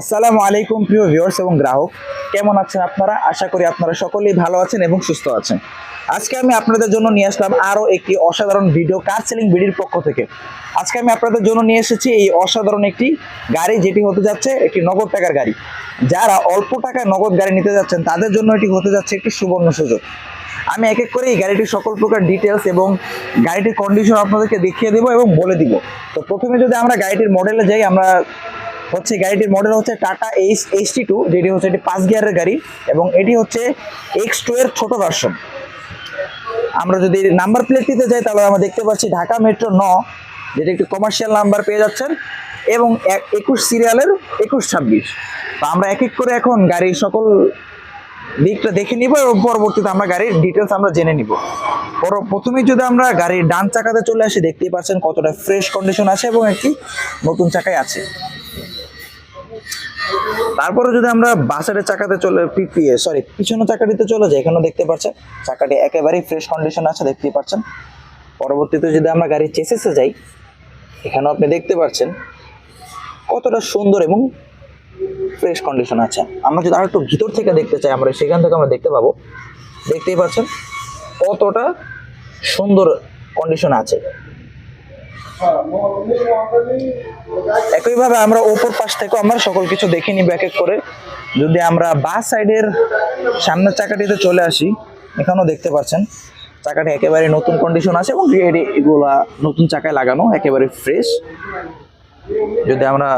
আসসালামু আলাইকুম প্রিয় ভিউয়ার্স এবং গ্রাহক। কেমন আছেন আপনারা? আশা করি আপনারা সকলেই ভালো আছেন এবং সুস্থ আছেন। আজকে আমি আপনাদের জন্য নিয়ে আসলাম আরও একটি অসাধারণ ভিডিও কার সেলিং বিডির পক্ষ থেকে। আজকে আমি আপনাদের জন্য নিয়ে এসেছি এই অসাধারণ একটি গাড়ি, যেটি হতে যাচ্ছে একটি নগদ টাকার গাড়ি। যারা অল্প টাকায় নগদ গাড়ি নিতে যাচ্ছেন, তাদের জন্য এটি হতে যাচ্ছে একটি সুবর্ণ সুযোগ। আমি এক এক করে এই গাড়িটির সকল প্রকার ডিটেলস এবং গাড়িটির কন্ডিশন আপনাদেরকে দেখিয়ে দেবো এবং বলে দিব। তো প্রথমে যদি আমরা গাড়িটির মডেলে যাই, আমরা হচ্ছে গাড়িটির মডেল হচ্ছে টাটা এইচ এইচ টি যেটি হচ্ছে একটি পাঁচ গিয়ারের গাড়ি এবং এটি হচ্ছে এক্স টু এর ছোট ভার্সন আমরা যদি নাম্বার প্লেটটিতে যাই, তাহলে আমরা দেখতে পাচ্ছি ঢাকা মেট্রো ন, যেটি একটি কমার্শিয়াল নাম্বার পেয়ে যাচ্ছেন, এবং এক- একুশ সিরিয়ালের একুশ ছাব্বিশ। তো আমরা এক এক করে এখন গাড়ির সকল দিকটা দেখে নিব এবং পরবর্তীতে আমরা গাড়ির ডিটেলস আমরা জেনে নিব। পর- প্রথমেই যদি আমরা গাড়ির ডান চাকাতে চলে আসি, দেখতেই পাচ্ছেন কতটা ফ্রেশ কন্ডিশন আছে এবং একটি নতুন চাকায় আছে। তারপরে যদি আমরা বাসের চাকাতে চলে, পিপিএ সরি পিছনের চাকাটিতে চলে যাই, এখানেও দেখতে পাচ্ছেন, চাকাটি একেবারেই ফ্রেশ কন্ডিশন আছে, দেখতেই পাচ্ছেন। পরবর্তীতে যদি আমরা গাড়ির চেসেসে যাই, এখানেও আপনি দেখতে পাচ্ছেন, কতটা সুন্দর এবং ফ্রেশ কন্ডিশন আছে। আমরা যদি আরেকটু ভিতর থেকে দেখতে চাই, আমরা সেখান থেকে আমরা দেখতে পাবো, দেখতেই পাচ্ছেন, কতটা সুন্দর কন্ডিশন আছে। একইভাবে আমরা ওপর পাশ থেকেও আমরা সকল কিছু দেখে নিব এক করে। যদি আমরা বাস সাইডের সামনের চাকাটিতে চলে আসি, এখানেও দেখতে পাচ্ছেন, চাকাটি একেবারে নতুন কন্ডিশন আছে এবং এগুলা নতুন চাকায় লাগানো, একেবারে ফ্রেশ যদি আমরা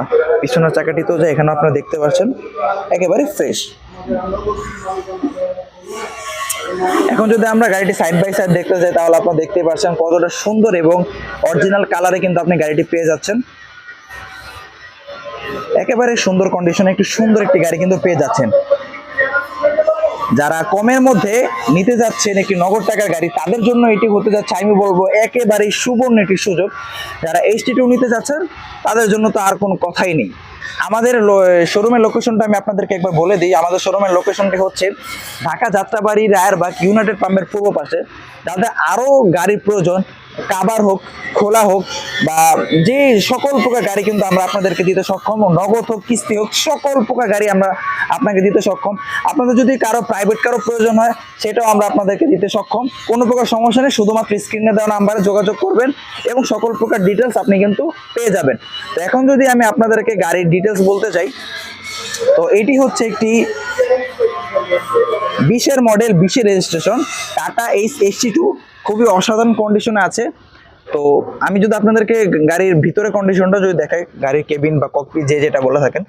পিছনের চাকাটিতেও যাই এখানে আপনারা দেখতে পাচ্ছেন, একেবারে ফ্রেশ এখন যদি আমরা গাড়িটি সাইড বাই সাইড দেখতে যাই, তাহলে আপনারা দেখতে পাচ্ছেন কতটা সুন্দর এবং অরিজিনাল কালারে কিন্তু আপনি গাড়িটি পেয়ে যাচ্ছেন। একেবারে সুন্দর কন্ডিশনে একটি সুন্দর একটি গাড়ি কিন্তু পেয়ে যাচ্ছেন। যারা কমের মধ্যে নিতে যাচ্ছেন একটি নগদ টাকার গাড়ি, তাদের জন্য এটি হতে যাচ্ছে, আমি বলব, একেবারেই সুবর্ণ একটি সুযোগ। যারা এইচ টি টু নিতে যাচ্ছেন, তাদের জন্য তো আর কোনো কথাই নেই। আমাদের শোরুমের লোকেশনটা আমি আপনাদেরকে একবার বলে দিই। আমাদের শোরুমের লোকেশনটি হচ্ছে ঢাকা যাত্রাবাড়ি রায়েরবাগ ইউনাইটেড পাম্পের পূর্ব পাশে। যাদের আরও গাড়ির প্রয়োজন কাবার হোক, খোলা হোক বা যে সকল প্রকার গাড়ি কিন্তু আমরা আপনাদেরকে দিতে সক্ষম, নগদ হোক, কিস্তি হোক, সকল প্রকার গাড়ি আমরা আপনাকে দিতে সক্ষম। আপনাদের যদি কারও প্রাইভেট কারও প্রয়োজন হয়, সেটাও আমরা আপনাদেরকে দিতে সক্ষম। কোনো প্রকার সমস্যা নেই, শুধুমাত্র স্ক্রিনে দেওয়া নাম্বারে যোগাযোগ করবেন এবং সকল প্রকার ডিটেলস আপনি কিন্তু পেয়ে যাবেন। তো এখন যদি আমি আপনাদেরকে গাড়ির ডিটেলস বলতে চাই, তো এটি হচ্ছে একটি বিশের মডেল বিশের registration Tata H HT two খুবই অসাধারণ কন্ডিশনে আছে। তো আমি যদি আপনাদেরকে গাড়ির ভিতরে কন্ডিশনটা যদি দেখাই, গাড়ির কেবিন বা ককপি যে যেটা বলে থাকেন।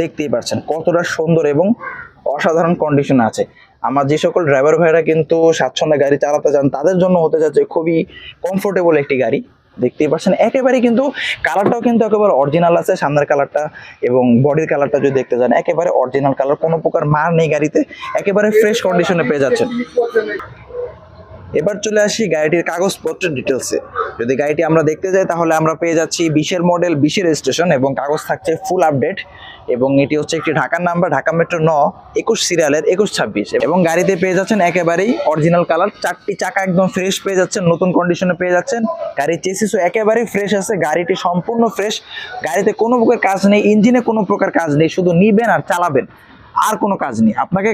দেখতেই পাচ্ছেন কতটা সুন্দর এবং অসাধারণ কন্ডিশনে আছে। আমার যে সকল ড্রাইভার ভাইরা কিন্তু স্বাচ্ছন্দ্যে গাড়ি চালাতে চান, তাদের জন্য হতে যাচ্ছে খুবই কমফোর্টেবল একটি গাড়ি। দেখতেই পাচ্ছেন। একেবারে কিন্তু কালারটাও কিন্তু একেবারে অরিজিনাল আছে, সামনের কালারটা এবং বডির কালারটা যদি দেখতে চান একেবারে অরিজিনাল কালার কোনো প্রকার মার নেই গাড়িতে, একেবারে ফ্রেশ কন্ডিশনে পেয়ে যাচ্ছেন। এবার চলে আসি গাড়িটির কাগজপত্রের ডিটেলসে যদি গাড়িটি আমরা দেখতে যাই, তাহলে আমরা পেয়ে যাচ্ছি বিশের মডেল বিশের স্টেশন এবং কাগজ থাকছে ফুল আপডেট এবং এটি হচ্ছে একটি ঢাকার নাম্বার ঢাকা মেট্রো ন, একুশ সিরিয়ালের একুশ ছাব্বিশ। এবং গাড়িতে পেয়ে যাচ্ছেন একেবারেই অরিজিনাল কালার চারটি চাকা একদম ফ্রেশ পেয়ে যাচ্ছেন, নতুন কন্ডিশনে পেয়ে যাচ্ছেন। গাড়ির চেসিসও একেবারেই ফ্রেশ আছে, গাড়িটি সম্পূর্ণ ফ্রেশ গাড়িতে কোনো প্রকার কাজ নেই ইঞ্জিনে কোনো প্রকার কাজ নেই, শুধু নিবেন আর চালাবেন। আর কোনো কাজ নেই। আপনাকে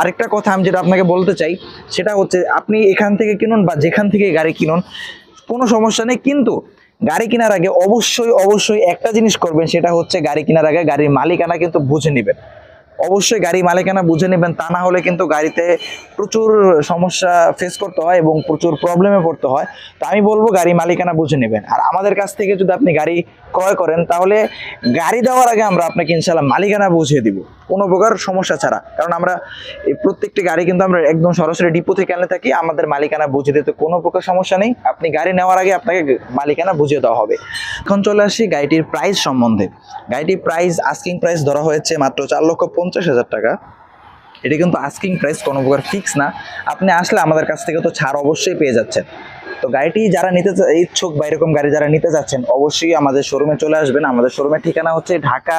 আরেকটা কথা আমি যেটা আপনাকে বলতে চাই, সেটা হচ্ছে আপনি এখান থেকে কিনুন বা যেখান থেকে গাড়ি কিনুন, কোনো সমস্যা নেই। কিন্তু গাড়ি কেনার আগে অবশ্যই অবশ্যই একটা জিনিস করবেন, সেটা হচ্ছে গাড়ি কেনার আগে গাড়ির মালিকানা কিন্তু বুঝে নেবেন। অবশ্যই গাড়ি মালিকানা বুঝে নেবেন, তা না হলে কিন্তু গাড়িতে প্রচুর সমস্যা ফেস করতে হয় এবং প্রচুর প্রবলেমে পড়তে হয়। তো আমি বলব গাড়ি মালিকানা বুঝে নেবেন। আর আমাদের কাছ থেকে যদি আপনি গাড়ি ক্রয় করেন, তাহলে গাড়ি দেওয়ার আগে আমরা আপনাকে ইনশাল্লাহ মালিকানা বুঝিয়ে দিব। কোনো প্রকার সমস্যা ছাড়া। কারণ আমরা প্রত্যেকটি গাড়ি কিন্তু আমরা একদম সরাসরি ডিপো থেকে আনলে থাকি, আমাদের মালিকানা বুঝিয়ে দিতে কোনো প্রকার সমস্যা নেই। আপনি গাড়ি নেওয়ার আগে আপনাকে মালিকানা বুঝিয়ে দেওয়া হবে। এখন চলে আসি গাড়িটির প্রাইস সম্বন্ধে। গাড়িটির প্রাইস আস্কিং প্রাইস ধরা হয়েছে মাত্র চার লক্ষ পঞ্চাশ হাজার টাকা। এটি কিন্তু আস্কিং প্রাইস কোনো প্রকার ফিক্স না। আপনি আসলে আমাদের কাছ থেকে তো ছাড় অবশ্যই পেয়ে যাচ্ছেন। তো গাড়িটি যারা নিতে ইচ্ছুক বা এরকম গাড়ি যারা নিতে যাচ্ছেন, অবশ্যই আমাদের শোরুমে চলে আসবেন। আমাদের শোরুমের ঠিকানা হচ্ছে ঢাকা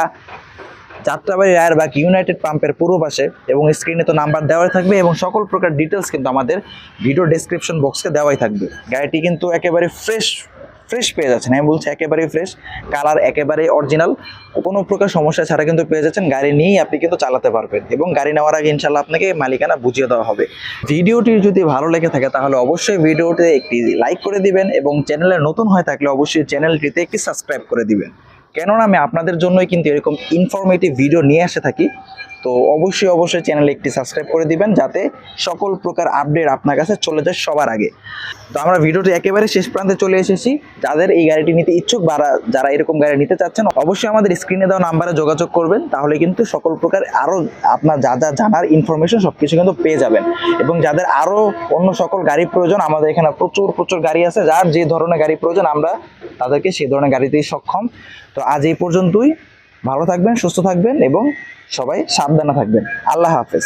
যাত্রাবাড়ি রায়েরবাগ ইউনাইটেড পাম্পের পূর্ব পাশে এবং স্ক্রিনে তো নাম্বার দেওয়াই থাকবে এবং সকল প্রকার ডিটেলস কিন্তু আমাদের ভিডিও ডেসক্রিপশন বক্সে দেওয়াই থাকবে। গাড়িটি কিন্তু একেবারে ফ্রেশ ফ্রেশ পেয়ে যাচ্ছেন। আমি বলছি একেবারেই ফ্রেশ, কালার একেবারেই অরিজিনাল। কোনো প্রকার সমস্যা ছাড়া কিন্তু পেয়ে যাচ্ছেন, গাড়ি নিয়েই আপনি কিন্তু চালাতে পারবেন এবং গাড়ি নেওয়ার আগে ইনশাল্লাহ আপনাকে মালিকানা বুঝিয়ে দেওয়া হবে। ভিডিওটি যদি ভালো লেগে থাকে তাহলে অবশ্যই ভিডিওতে একটি লাইক করে দিবেন এবং চ্যানেলে নতুন হয়ে থাকলে অবশ্যই চ্যানেলটিতে একটি সাবস্ক্রাইব করে দিবেন। কেননা আমি আপনাদের জন্যই কিন্তু এরকম ইনফরমেটিভ ভিডিও নিয়ে আসে থাকি। তো অবশ্যই অবশ্যই চ্যানেলে একটি সাবস্ক্রাইব করে দিবেন যাতে সকল প্রকার আপডেট আপনার কাছে চলে যায় সবার আগে। তো আমরা ভিডিওটি একেবারে শেষ প্রান্তে চলে এসেছি। যাদের এই গাড়িটি নিতে ইচ্ছুক বা যারা এরকম গাড়ি নিতে চাচ্ছেন, অবশ্যই আমাদের স্ক্রিনে দেওয়া নাম্বারে যোগাযোগ করবেন। তাহলে কিন্তু সকল প্রকার আরও আপনার যা যা জানার ইনফরমেশন সব কিছু কিন্তু পেয়ে যাবেন। এবং যাদের আরও অন্য সকল গাড়ি প্রয়োজন, আমাদের এখানে প্রচুর প্রচুর গাড়ি আছে। যার যে ধরনের গাড়ি প্রয়োজন, আমরা তাদেরকে সেই ধরনের গাড়িতেই সক্ষম। তো আজ এই পর্যন্তই। ভালো থাকবেন, সুস্থ থাকবেন এবং সবাই সাবধানে থাকবেন। আল্লাহ হাফেজ।